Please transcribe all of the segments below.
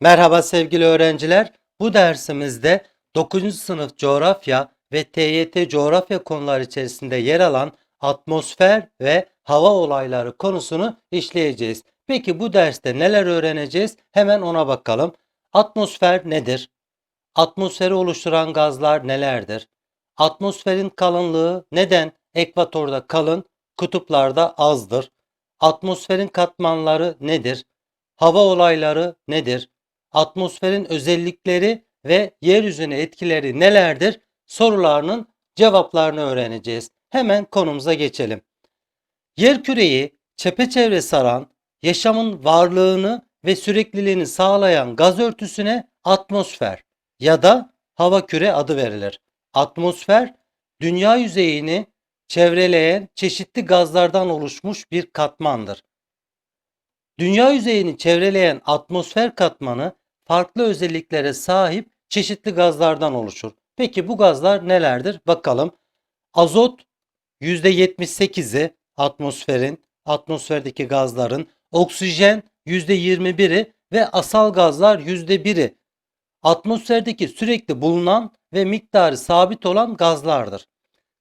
Merhaba sevgili öğrenciler. Bu dersimizde 9. sınıf coğrafya ve TYT coğrafya konuları içerisinde yer alan atmosfer ve hava olayları konusunu işleyeceğiz. Peki bu derste neler öğreneceğiz? Hemen ona bakalım. Atmosfer nedir? Atmosferi oluşturan gazlar nelerdir? Atmosferin kalınlığı neden ekvatorda kalın, kutuplarda azdır? Atmosferin katmanları nedir? Hava olayları nedir? Atmosferin özellikleri ve yeryüzüne etkileri nelerdir? Sorularının cevaplarını öğreneceğiz. Hemen konumuza geçelim. Yerküreyi çepeçevre saran, yaşamın varlığını ve sürekliliğini sağlayan gaz örtüsüne atmosfer ya da hava küre adı verilir. Atmosfer, dünya yüzeyini çevreleyen çeşitli gazlardan oluşmuş bir katmandır. Dünya yüzeyini çevreleyen atmosfer katmanı farklı özelliklere sahip çeşitli gazlardan oluşur. Peki bu gazlar nelerdir? Bakalım. Azot %78'i atmosferin, atmosferdeki gazların, oksijen %21'i ve asal gazlar %1'i atmosferdeki sürekli bulunan ve miktarı sabit olan gazlardır.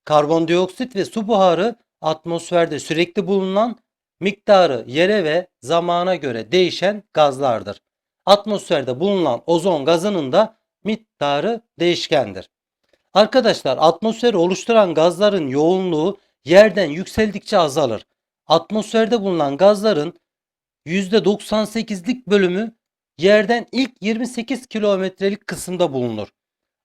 Karbondioksit ve su buharı atmosferde sürekli bulunan miktarı yere ve zamana göre değişen gazlardır. Atmosferde bulunan ozon gazının da miktarı değişkendir. Arkadaşlar atmosferi oluşturan gazların yoğunluğu yerden yükseldikçe azalır. Atmosferde bulunan gazların %98'lik bölümü yerden ilk 28 kilometrelik kısımda bulunur.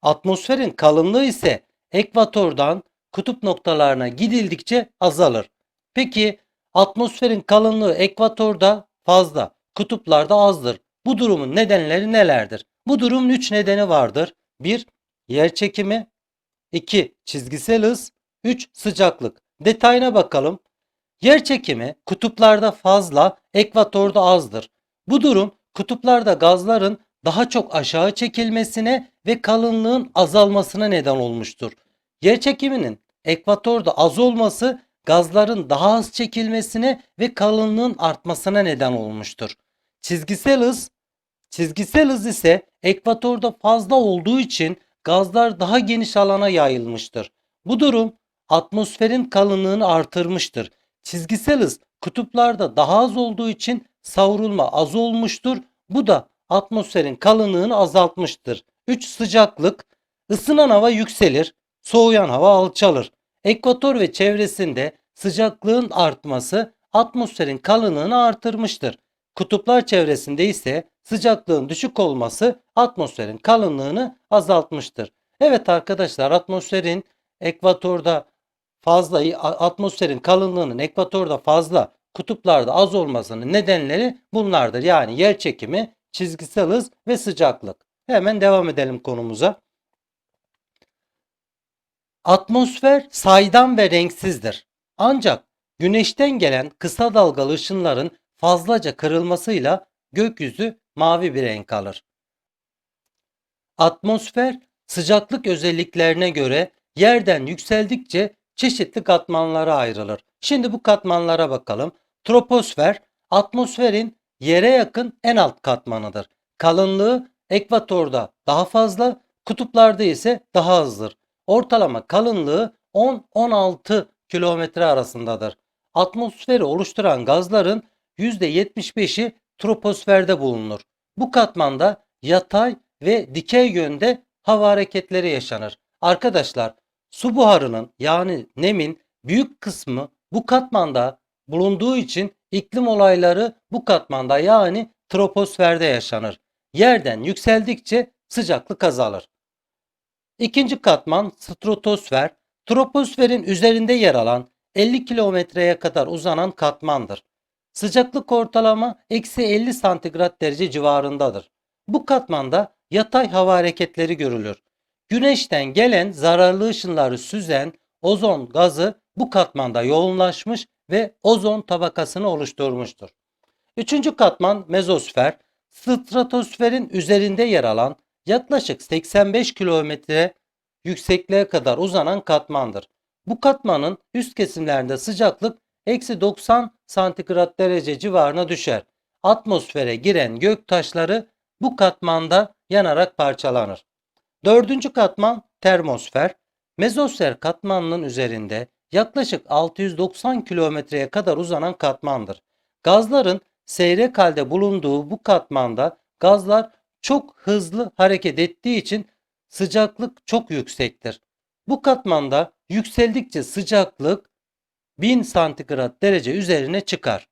Atmosferin kalınlığı ise ekvatordan kutup noktalarına gidildikçe azalır. Peki atmosferin kalınlığı ekvatorda fazla, kutuplarda azdır. Bu durumun nedenleri nelerdir? Bu durumun 3 nedeni vardır. 1. Yer çekimi 2. Çizgisel hız 3. Sıcaklık. Detayına bakalım. Yer çekimi kutuplarda fazla, ekvatorda azdır. Bu durum kutuplarda gazların daha çok aşağı çekilmesine ve kalınlığın azalmasına neden olmuştur. Yer çekiminin ekvatorda az olması gazların daha az çekilmesine ve kalınlığın artmasına neden olmuştur. Çizgisel hız Çizgisel hız ise ekvatorda fazla olduğu için gazlar daha geniş alana yayılmıştır. Bu durum atmosferin kalınlığını artırmıştır. Çizgisel hız kutuplarda daha az olduğu için savrulma az olmuştur. Bu da atmosferin kalınlığını azaltmıştır. 3 sıcaklık ısınan hava yükselir, soğuyan hava alçalır. Ekvator ve çevresinde sıcaklığın artması atmosferin kalınlığını artırmıştır. Kutuplar çevresinde ise sıcaklığın düşük olması atmosferin kalınlığını azaltmıştır. Evet arkadaşlar atmosferin ekvatorda fazla atmosferin kalınlığının ekvatorda fazla kutuplarda az olmasının nedenleri bunlardır. Yani yer çekimi, çizgisel hız ve sıcaklık. Hemen devam edelim konumuza. Atmosfer saydam ve renksizdir. Ancak güneşten gelen kısa dalgalı ışınların fazlaca kırılmasıyla gökyüzü mavi bir renk alır. Atmosfer sıcaklık özelliklerine göre yerden yükseldikçe çeşitli katmanlara ayrılır. Şimdi bu katmanlara bakalım. Troposfer atmosferin yere yakın en alt katmanıdır. Kalınlığı ekvatorda daha fazla, kutuplarda ise daha azdır. Ortalama kalınlığı 10-16 kilometre arasındadır. Atmosferi oluşturan gazların %75'i troposferde bulunur. Bu katmanda yatay ve dikey yönde hava hareketleri yaşanır. Arkadaşlar su buharının yani nemin büyük kısmı bu katmanda bulunduğu için iklim olayları bu katmanda yani troposferde yaşanır. Yerden yükseldikçe sıcaklık azalır. İkinci katman stratosfer, troposferin üzerinde yer alan 50 kilometreye kadar uzanan katmandır. Sıcaklık ortalama eksi 50 santigrat derece civarındadır. Bu katmanda yatay hava hareketleri görülür. Güneşten gelen zararlı ışınları süzen ozon gazı bu katmanda yoğunlaşmış ve ozon tabakasını oluşturmuştur. Üçüncü katman mezosfer, stratosferin üzerinde yer alan yaklaşık 85 kilometre yüksekliğe kadar uzanan katmandır. Bu katmanın üst kesimlerinde sıcaklık eksi 90 santigrat derece civarına düşer. Atmosfere giren gök taşları bu katmanda yanarak parçalanır. Dördüncü katman termosfer. Mezosfer katmanının üzerinde yaklaşık 690 kilometreye kadar uzanan katmandır. Gazların seyrek halde bulunduğu bu katmanda gazlar çok hızlı hareket ettiği için sıcaklık çok yüksektir. Bu katmanda yükseldikçe sıcaklık 1000 santigrat derece üzerine çıkar.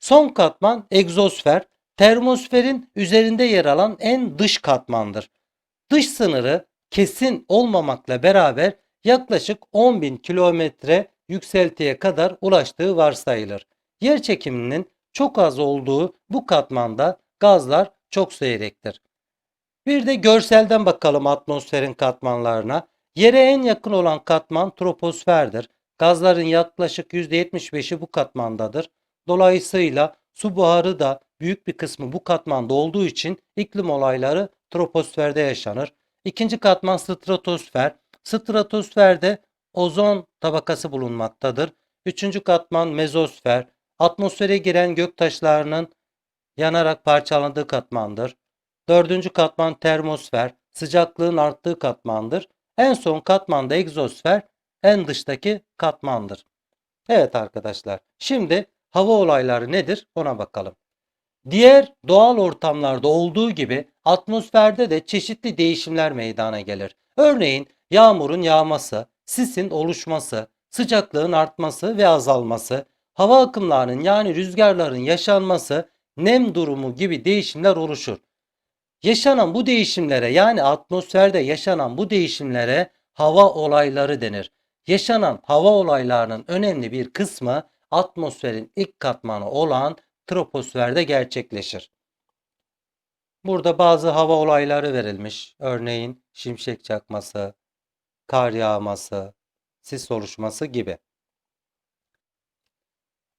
Son katman egzosfer, termosferin üzerinde yer alan en dış katmandır. Dış sınırı kesin olmamakla beraber yaklaşık 10.000 kilometre yükseltiye kadar ulaştığı varsayılır. Yer çekiminin çok az olduğu bu katmanda gazlar çok seyrektir. Bir de görselden bakalım atmosferin katmanlarına. Yere en yakın olan katman troposferdir. Gazların yaklaşık %75'i bu katmandadır. Dolayısıyla su buharı da büyük bir kısmı bu katmanda olduğu için iklim olayları troposferde yaşanır. İkinci katman stratosfer. Stratosferde ozon tabakası bulunmaktadır. Üçüncü katman mezosfer. Atmosfere giren gök taşlarının yanarak parçalandığı katmandır. Dördüncü katman termosfer. Sıcaklığın arttığı katmandır. En son katman da egzosfer. En dıştaki katmandır. Evet arkadaşlar. Şimdi hava olayları nedir ona bakalım. Diğer doğal ortamlarda olduğu gibi atmosferde de çeşitli değişimler meydana gelir. Örneğin yağmurun yağması, sisin oluşması, sıcaklığın artması ve azalması, hava akımlarının yani rüzgarların yaşanması, nem durumu gibi değişimler oluşur. Yaşanan bu değişimlere yani atmosferde yaşanan bu değişimlere hava olayları denir. Yaşanan hava olaylarının önemli bir kısmı atmosferin ilk katmanı olan troposferde gerçekleşir. Burada bazı hava olayları verilmiş. Örneğin şimşek çakması, kar yağması, sis oluşması gibi.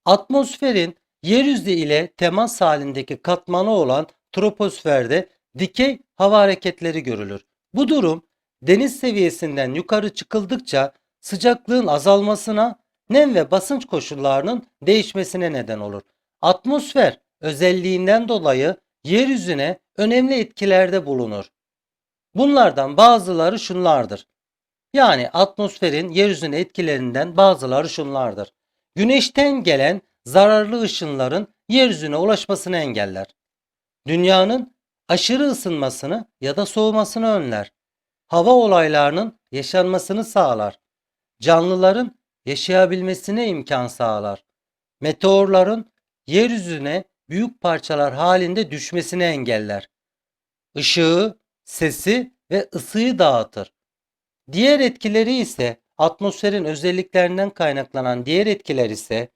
Atmosferin yeryüzü ile temas halindeki katmanı olan troposferde dikey hava hareketleri görülür. Bu durum deniz seviyesinden yukarı çıkıldıkça sıcaklığın azalmasına, nem ve basınç koşullarının değişmesine neden olur. Atmosfer özelliğinden dolayı yeryüzüne önemli etkilerde bulunur. Bunlardan bazıları şunlardır. Yani atmosferin yeryüzüne etkilerinden bazıları şunlardır. Güneşten gelen zararlı ışınların yeryüzüne ulaşmasını engeller. Dünyanın aşırı ısınmasını ya da soğumasını önler. Hava olaylarının yaşanmasını sağlar. Canlıların yaşayabilmesine imkan sağlar. Meteorların yeryüzüne büyük parçalar halinde düşmesini engeller. Işığı, sesi ve ısıyı dağıtır. Diğer etkileri ise atmosferin özelliklerinden kaynaklanan diğer etkiler ise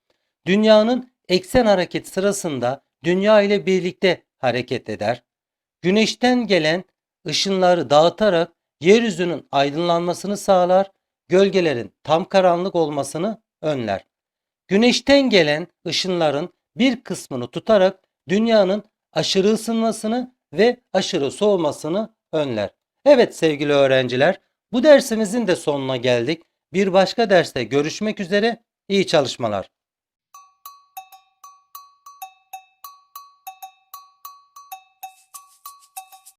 dünyanın eksen hareket sırasında dünya ile birlikte hareket eder. Güneşten gelen ışınları dağıtarak yeryüzünün aydınlanmasını sağlar, gölgelerin tam karanlık olmasını önler. Güneşten gelen ışınların bir kısmını tutarak dünyanın aşırı ısınmasını ve aşırı soğumasını önler. Evet sevgili öğrenciler, bu dersimizin de sonuna geldik. Bir başka derste görüşmek üzere. İyi çalışmalar.